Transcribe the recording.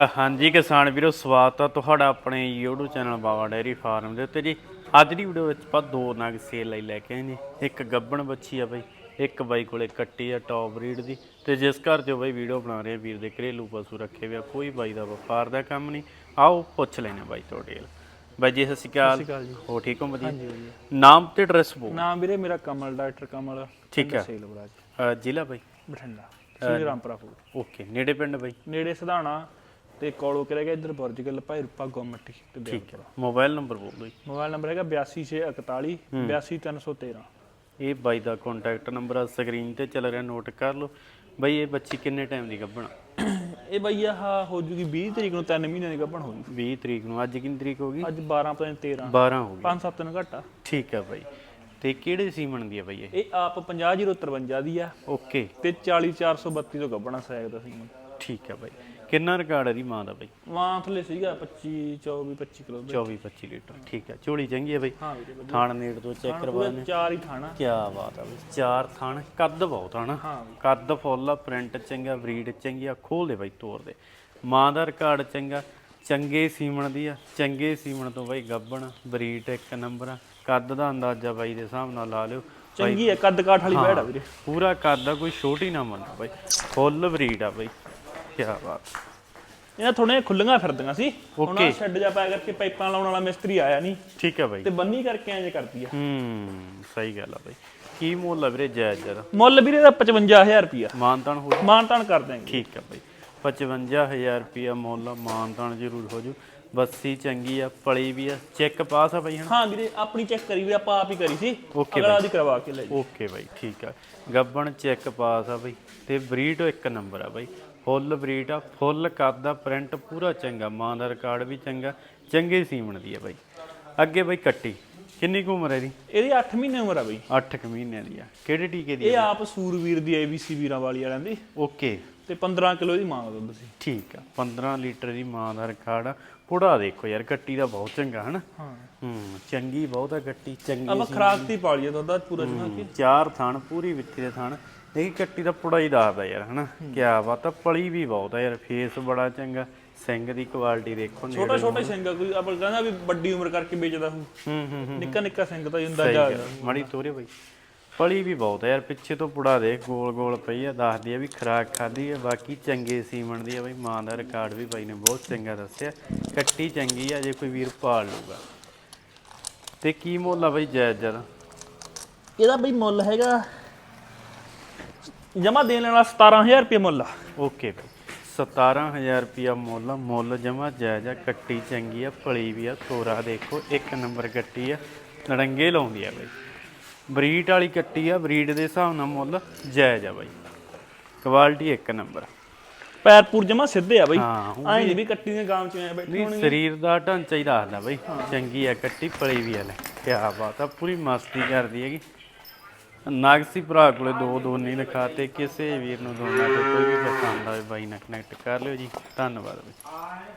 ਹਾਂਜੀ ਕਿਸਾਨ ਵੀਰੋ ਸਵਾਗਤ ਆ ਤੁਹਾਡਾ ਆਪਣੇ YouTube channel Bawa dairy farm ਦੇ ਉੱਤੇ ਜੀ। ਅੱਜ ਦੀ ਵੀਡੀਓ ਵਿੱਚ ਆਪਾਂ ਦੋ ਨਗ ਸੇਲ ਲਈ ਲੈ ਕੇ ਆਏ ਜੀ ਇੱਕ ਗੱਬਣ ਬੱਚੀ ਆ ਬਈ ਇੱਕ ਬਾਈ ਕੋਲੇ ਕੱਟੀ ਆ ਟੌਪ ਬਰੀਡ ਦੀ। ਤੇ ਜਿਸ ਘਰ 'ਚੋਂ ਬਈ ਵੀਡੀਓ ਬਣਾ ਰਹੇ ਵੀਰ ਦੇ ਘਰੇਲੂ ਪਸ਼ੂ ਰੱਖੇ ਹੋਏ ਆ ਕੋਈ ਬਾਈ ਦਾ ਵਪਾਰ ਦਾ ਕੰਮ ਨਹੀਂ। ਆਓ ਪੁੱਛ ਲੈਣੇ ਬਾਈ ਤੋਂ ਡੇਲ ਬਾਈ ਜੀ ਸਤਿ ਸ਼੍ਰੀ ਅਕਾਲ। ਹੋ ਠੀਕ ਹੋ ਵਧੀਆ? ਨਾਮ ਤੇ ਐਡਰੈਸ ਬੋ ਨਾਮ ਵੀਰੇ ਮੇਰਾ ਕਮਲ ਡਾਕਟਰ ਕਮਲ। ਠੀਕ ਹੈ ਸੇਲ ਬਰਾਜ ਅ, ਜ਼ਿਲ੍ਹਾ ਬਾਈ? ਬਠਿੰਡਾ। ਸ੍ਰੀ ਰਾਮਪੁਰਾ ਫੂਡ। ਓਕੇ ਨੇੜੇ ਪਿੰਡ ਬਾਈ? ਨੇੜੇ ਸਧਾਣਾ। ਤੇ ਕੋਲੋਂ ਕਿਹੜਾ ਗਿਆ? ਇੱਧਰ ਬੁਰਜਗਲ ਭਾਈ ਰੂਪਾ ਗੋਮੱਟੀ ਤੇ ਠੀਕ ਹੈ। ਮੋਬਾਈਲ ਨੰਬਰ ਬੋਲ ਦਿਓ ਜੀ। ਮੋਬਾਈਲ ਨੰਬਰ ਹੈਗਾ 82641 82313 ਇਹ ਬਾਈ ਦਾ ਕੰਟੈਕਟ ਨੰਬਰ ਆ ਸਕਰੀਨ ਤੇ ਚੱਲ ਰਿਹਾ ਨੋਟ ਕਰ ਲਓ। ਬਾਈ ਇਹ ਬੱਚੀ ਕਿੰਨੇ ਟਾਈਮ ਦੀ ਗੱਭਣ ਇਹ ਬਈ ਆਹ ਹੋ ਜੂਗੀ 20 ਤਰੀਕ ਨੂੰ 3 ਮਹੀਨਿਆਂ ਦੀ ਗੱਭਣ ਹੋ ਜੂ 20 ਤਰੀਕ ਨੂੰ। ਅੱਜ ਕਿੰਨੀ ਤਰੀਕ ਹੋ ਗਈ? ਅੱਜ 12 ਪਤਾ ਨਹੀਂ 13 12 ਹੋ ਗਈ। 5-7 ਦਿਨ ਘੱਟ ਠੀਕ ਆ ਬਾਈ। ਤੇ ਕਿਹੜੇ ਸੀਮਨ ਦੀ ਆ ਬਾਈ ਇਹ? ਇਹ ਆਪ 50053 ਦੀ ਆ। ਓਕੇ। ਤੇ 40432 ਤੋਂ ਗੱਭਣਾ ਸਾਇਕ ਦਾ ਸੀ। ਠੀਕ ਆ ਬਾਈ। ਕਿੰਨਾ ਰਿਕਾਰਡ ਹੈ ਦੀ ਮਾਂ ਦਾ ਬਾਈ? ਵਾਂ ਥਲੇ ਸੀਗਾ 25 24 25 ਕਿਲੋ ਦਾ 24 25 ਲੀਟਰ। ਠੀਕ ਆ ਝੋਲੀ ਚੰਗੀ ਬਾਈ? ਹਾਂ ਵੀਰੇ ਵਧੀਆ। ਥਾਣ ਨੇੜ ਤੋਂ ਚੈੱਕ ਕਰਵਾ ਚਾਰ ਹੀ ਖਾਣਾ ਕੀ ਬਾਤ ਬਈ ਚਾਰ ਥਣ ਕੱਦ ਬਹੁਤ ਆ ਨਾ। ਹਾਂ ਕੱਦ ਫੁੱਲ ਪ੍ਰਿੰਟ ਚੰਗਾ ਬਰੀਡ ਚੰਗੀ ਆ ਖੋਲ ਦੇ ਬਾਈ ਤੋਰ ਦੇ। ਮਾਂ ਦਾ ਰਿਕਾਰਡ ਚੰਗਾ ਚੰਗੇ ਸੀਮਣ ਦੀ ਆ ਚੰਗੇ ਸੀਮਣ ਤੋਂ ਬਾਈ ਗੱਬਣ ਬਰੀਡ ਇੱਕ ਨੰਬਰ ਆ। ਕੱਦ ਦਾ ਅੰਦਾਜ਼ਾ ਬਾਈ ਦੇ ਹਿਸਾਬ ਨਾਲ ਲਾ ਲਿਓ। ਚੰਗੀ ਹੈ ਕੱਦ ਕਾਠ ਵਾਲੀ ਬੈੜ ਆ ਵੀਰੇ। ਪੂਰਾ ਕੱਦ ਆ ਕੋਈ ਛੋਟੀ ਨਾ ਮੰਨੋ ਬਾਈ। ਫੁੱਲ ਬਰੀਡ ਆ ਬਾਈ। ਕੀ ਬਾਤ। ਇਹਨਾਂ ਥੋੜੀਆਂ ਖੁੱਲੀਆਂ ਫਿਰਦੀਆਂ ਸੀ. ਆਹ ਸ਼ੈੱਡ ਜਾ ਪਾਇਆ ਕਰਕੇ ਪਾਈਪਾਂ ਲਾਉਣ ਵਾਲਾ ਮਿਸਤਰੀ ਆਇਆ ਨਹੀਂ। ਠੀਕ ਆ ਬਾਈ। ਤੇ ਬੰਨੀ ਕਰਕੇ ਐਂ ਜੇ ਕਰਦੀ ਆ। ਹੂੰ ਸਹੀ ਗੱਲ ਆ ਬਾਈ। ਕੀ ਮੁੱਲ ਆ ਵੀਰੇ ਜਾਇਜ਼ ਜਰਾ ਮੁੱਲ ਵੀਰੇ ਦਾ 55000 ਰੁਪਿਆ ਮਾਨਤਾਨ ਹੋ ਮਾਨਤਾਨ ਕਰ ਦਿਆਂਗੇ। ਠੀਕ ਆ ਬਾਈ। 55000 ਰੁਪਿਆ ਮੁੱਲ ਮਾਨਤਾਨ ਜ਼ਰੂਰ ਹੋ ਜੂ। ਬੱਸੀ ਚੰਗੀ ਆ ਪਲੀ ਵੀ ਆ। ਚੈੱਕ ਪਾਸ ਆ ਬਾਈ ਹਾਂ ਵੀਰੇ ਆਪਣੀ ਚੈੱਕ ਕਰੀ ਵੀ ਆਪਾਂ ਆਪ ਹੀ ਕਰੀ ਸੀ। ਅਗਲਾ ਦੀ ਕਰਵਾ ਕੇ ਲੈ ਜੀ। ਓਕੇ ਬਾਈ ਠੀਕ ਆ। ਗੱਬਣ ਚੈੱਕ ਪਾਸ ਆ ਬਾਈ। ਤੇ ਬਰੀਡ ਇੱਕ ਨੰਬਰ ਆ ਬਾਈ। ਫੁੱਲ ਬਰੀਡ ਆ ਫੁੱਲ ਕੱਦ ਆ ਪ੍ਰਿੰਟ ਪੂਰਾ ਚੰਗਾ ਮਾਂ ਦਾ ਰਿਕਾਰਡ ਵੀ ਚੰਗਾ ਚੰਗੇ ਸੀਮਣ ਦੀ ਆ ਬਾਈ। ਅੱਗੇ ਬਾਈ ਕੱਟੀ ਕਿੰਨੀ ਕੁ ਉਮਰ ਹੈ ਦੀ ਇਹਦੀ 8 ਮਹੀਨੇ ਉਮਰ ਆ ਬਈ। 8 ਕੁ ਮਹੀਨਿਆਂ ਦੀ ਆ। ਕਿਹੜੇ ਟੀਕੇ ਦੀ ਇਹ ਆਪ ਸੂਰਵੀਰ ਦੀ ABC ਵੀਰਾਂ ਵਾਲੀ ਵਾਲਿਆਂ ਦੀ। ਓਕੇ। ਤੇ 15 ਕਿਲੋ ਦੀ ਮਾਂ ਦਾ ਦੁੱਧ ਸੀ। ਠੀਕ ਆ 15 ਲੀਟਰ ਦੀ ਮਾਂ ਦਾ ਰਿਕਾਰਡ ਆ। ਪੁੜਾ ਦੇਖੋ ਯਾਰ ਕੱਟੀ ਦਾ ਬਹੁਤ ਚੰਗਾ ਹਨਾ? ਹਾਂ। ਹੂੰ ਚੰਗੀ ਬਹੁਤ ਆ ਕੱਟੀ ਚੰਗੀ ਆਪਾਂ ਖਰਾਕ ਦੀ। ਪਾਲੀ ਆ ਦੁੱਧ ਪੂਰਾ ਜਨਾ ਕੇ? ਚਾਰ ਥਣ ਪੂਰੀ ਵਿੱਥੀ ਦੇ ਥਣ। ਇਹ ਕੱਟੀ ਦਾ ਪੁੜਾ ਹੀ ਦੱਸਦਾ ਯਾਰ ਹਨਾ? ਕਿਆ ਬਾਤ ਆ ਪਲੀ ਵੀ ਬਹੁਤ ਆ ਯਾਰ ਫੇਸ ਬੜਾ ਚੰਗਾ ਸਿੰਘ ਦੀ ਕੁਆਲਿਟੀ ਦੇਖੋ ਨੇੜੇ। ਛੋਟਾ ਛੋਟਾ ਸਿੰਘ ਆ ਕੋਈ ਆਪਾਂ ਕਹਿੰਦਾ ਵੀ ਵੱਡੀ ਉਮਰ ਕਰਕੇ ਵੇਚਦਾ ਹੂੰ। ਹੂੰ ਨਿੱਕਾ ਨਿੱਕਾ ਸਿੰਘ ਤਾਂ ਹੁੰਦਾ ਸਹੀ ਜਾ। ਮਾੜੀ ਤੋਰੇ ਬਾਈ। ਪਲੀ ਵੀ ਬਹੁਤ ਆ ਯਾਰ ਪਿੱਛੇ ਤੋਂ ਪੁੜਾ ਦੇ ਗੋਲ ਗੋਲ ਪਈ ਆ ਦੱਸਦੀ ਆ ਵੀ ਖਰਾਕ ਖਾਦੀ ਆ ਬਾਕੀ ਚੰਗੇ ਸੀਮਣ ਦੀ ਆ ਬਾਈ ਮਾਂ ਦਾ ਰਿਕਾਰਡ ਵੀ ਬਾਈ ਨੇ ਬਹੁਤ ਚੰਗਾ ਦੱਸਿਆ। ਕੱਟੀ ਚੰਗੀ ਆ ਜੇ ਕੋਈ ਵੀਰ ਪਾਲ ਲੂਗਾ ਤੇ ਕੀ ਮੁੱਲ ਆ ਬਾਈ ਜਾਇਜ਼ ਜਰਾ ਇਹਦਾ ਬਈ ਮੁੱਲ ਹੈਗਾ ਜਮਾ ਦੇਣ ਵਾਲਾ 17000 ਰੁਪਏ ਮੁੱਲ ਆ। ਓਕੇ ਬਈ 17000 ਰੁਪਿਆ ਮੁੱਲ ਮੁੱਲ ਜਮਾ ਜਾਇਜ਼ ਆ। ਕੱਟੀ ਚੰਗੀ ਆ ਪਲੀ ਵੀ ਆ। ਤੋਰਾ ਦੇਖੋ ਇੱਕ ਨੰਬਰ ਕੱਟੀ ਆ। ਨੜੰਗੇ ਲਾਉਂਦੀ ਆ ਬਈ। ਬਰੀਡ ਵਾਲੀ ਕੱਟੀ ਆ। ਬਰੀਡ ਦੇ ਹਿਸਾਬ ਨਾਲ ਮੁੱਲ ਜਾਇਜ਼ ਆ ਬਾਈ। ਕੁਆਲਿਟੀ ਇੱਕ ਨੰਬਰ ਪੈਰ ਪੂਰ ਜਮਾ ਸਿੱਧੇ ਆ ਬਈ। ਹਾਂ ਉਹ ਐਂ ਵੀ ਕੱਟੀ ਦੇ ਗਾਮ ਚ ਐ ਬੈਠੀ ਨਹੀਂ ਸਰੀਰ ਦਾ ਢਾਂਚਾ ਹੀ ਦੱਸਦਾ ਬਾਈ। ਚੰਗੀ ਆ ਕੱਟੀ ਪਲੀ ਵੀ ਆ ਲੈ। ਕਿਆ ਬਾਤ ਆ। ਪੂਰੀ ਮਸਤੀ ਕਰਦੀ ਹੈਗੀ। ਨਾਗਸੀ ਭਰਾ ਕੋਲੇ ਦੋ ਦੋ ਨਹੀਂ ਲਿਖਾਤੇ ਕਿਸੇ ਵੀਰ ਨੂੰ ਦੋਨਾਂ ਤੇ ਕੋਈ ਵੀ ਪਸੰਦ ਆਵੇ ਬਾਈ ਨਾਲ ਕਨੈਕਟ ਕਰ ਲਿਓ ਜੀ, ਧੰਨਵਾਦ ਬਾਈ।